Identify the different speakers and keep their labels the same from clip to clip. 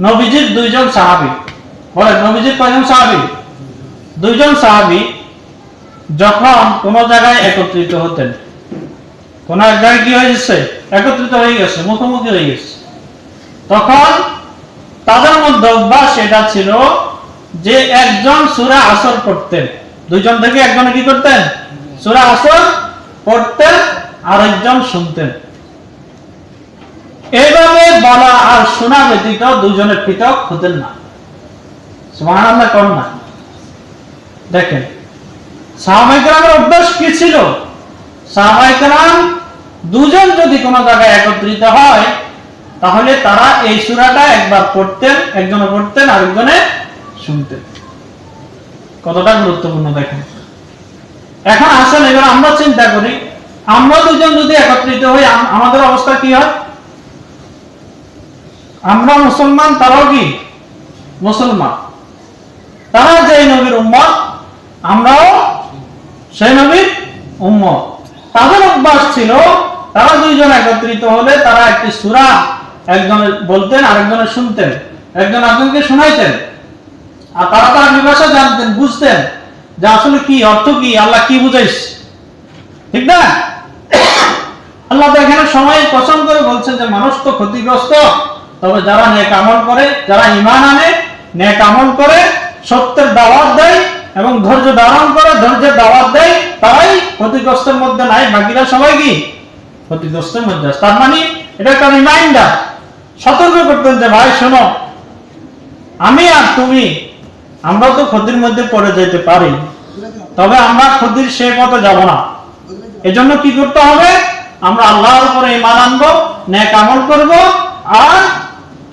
Speaker 1: নবীজির দুইজন সাহাবী। বলেন, নবীজির কয়জন সাহাবী? দুইজন সাহাবী যখন কোন জায়গায় একত্রিত হতেন। কোন এক জায়গায় কি হয়ে গেছে? একত্রিত হয়ে গেছে, মুখোমুখি হয়ে গেছে। তখন তাদের মধ্যে অভ্যাস এটা ছিল যে একজন সুরা আসর পড়তেন। দুইজন থেকে একজনে কি করতেন? সুরা আসর পড়তেন আর একজন শুনতেন। এইভাবে বলা আর শোনা ব্যতীত দুজনে পৃথক হতেন না। সুবহানাল্লাহ কর না। দেখেন, সাহাবাইকেরামের অভ্যাস কি ছিল? সাহাবাইকেরাম দুজন যদি কোনো জায়গায় একত্রিত হয়, তাহলে তারা এই সুরাটা একবার পড়তেন একজনে পড়তেন, আরেকজনে শুনতেন। কতটা গুরুত্বপূর্ণ, দেখেন। এখন আসেন, এবার আমরা চিন্তা করি, আমরা দুজন যদি একত্রিত হই আমাদের অবস্থা কি হয়? আমরা মুসলমান, তারাও কি? মুসলমান। তারা যে নবীর উম্মত, আমরাও সেই নবীর উম্মত। তাদের অভ্যাস ছিল, তারা দুইজন একত্রিত হলে তারা একটি সুরা একজন বলতেন, আরেকজনে শুনতেন। একজন একজনকে শোনাইতেন। আর তারা তার বিভাষা জানতেন, বুঝতেন যে আসলে কি, অর্থ কি, আল্লাহ কি বুঝাইস। ঠিক না? আল্লাহ তো এখানে সময় পছন্দ করে বলছেন যে মানুষ তো ক্ষতিগ্রস্ত। তবে যারা নেক আমল করে, যারা ইমান আনে, নেক আমল করে, সত্যের দাওয়াত দেয় এবং ধৈর্য ধারণ করে, ধৈর্যের দাওয়াত দেয়, তারাই ক্ষতিগ্রস্তের মধ্যে নাই। বাকিরা সবাই কি? ক্ষতিগ্রস্তের মধ্যে তার মানে এটা একটা রিমাইন্ডার সতর্ক করতেন যে, ভাই, শোনো, আমি আর তুমি, আমরা তো ক্ষতির মধ্যে পড়ে যেতে পারি। তবে আমরা ক্ষতির সে পথে যাব না। এজন্য কি করতে হবে? আমরা আল্লাহর উপরে ইমান আনব ন্যাক আমল করব, আর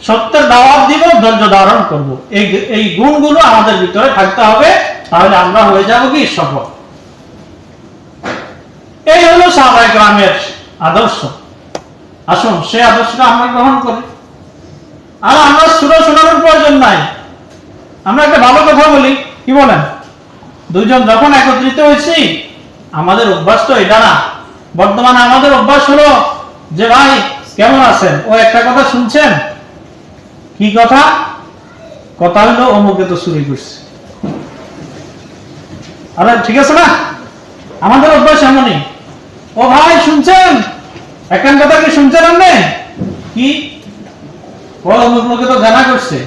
Speaker 1: সত্যের দাওয়াত দিব, ধৈর্য ধারণ করব। এই এই গুণগুলো আমাদের ভিতরে থাকতে হবে, তাহলে আমরা হয়ে যাব কি? সফল। এই হলো সাহাবাই গ্রামের আদর্শ। আসুন, সেই আদর্শটা আমরা গ্রহণ করি। আর আমরা সুরা শোনানোর প্রয়োজন নাই। আমরা একটা ভালো কথা বলি, কি বলেন? দুইজন যখন একত্রিত হয়েছি, আমাদের অভ্যাস তো এটা না। বর্তমানে আমাদের অভ্যাস হলো যে, ভাই, কেমন আছেন? ও একটা কথা শুনছেন? কি কথা? কথা হলো অমুকে তো চুরি করছে। আরে, ঠিক আছে না? আমাদের অভ্যাস এমনই। ও ভাই, শুনছেন? একখান কথা কি শুনছেন আপনি কি? ও অমুক লোকে তো জানা করছে।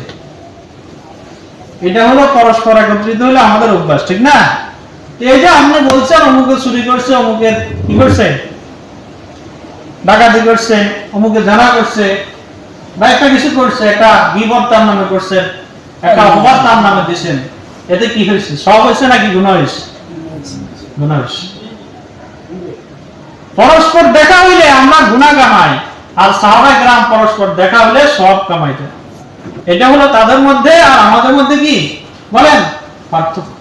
Speaker 1: এটা হলো পরস্পর একত্রিত হলে আমাদের অভ্যাস, ঠিক না? এই যে আপনি বলছেন অমুকে চুরি করছে অমুকের কি করছে? ডাকাতি করছে, অমুকে জানা করছে বা একটা কিছু করছে একটা বিপদ তার নামে করছেন একটা অপবাদ তার নামে দিছেন এতে কি হয়েছে? সব হয়েছে নাকি গুণা হয়েছে? গুণা হয়েছে। পরস্পর দেখা হইলে আমরা গুণা কামাই আর সাহাবা গ্রাম পরস্পর দেখা হলে সব কামাইতে। এটা হলো তাদের মধ্যে আর আমাদের মধ্যে কি? বলেন পার্থক্য।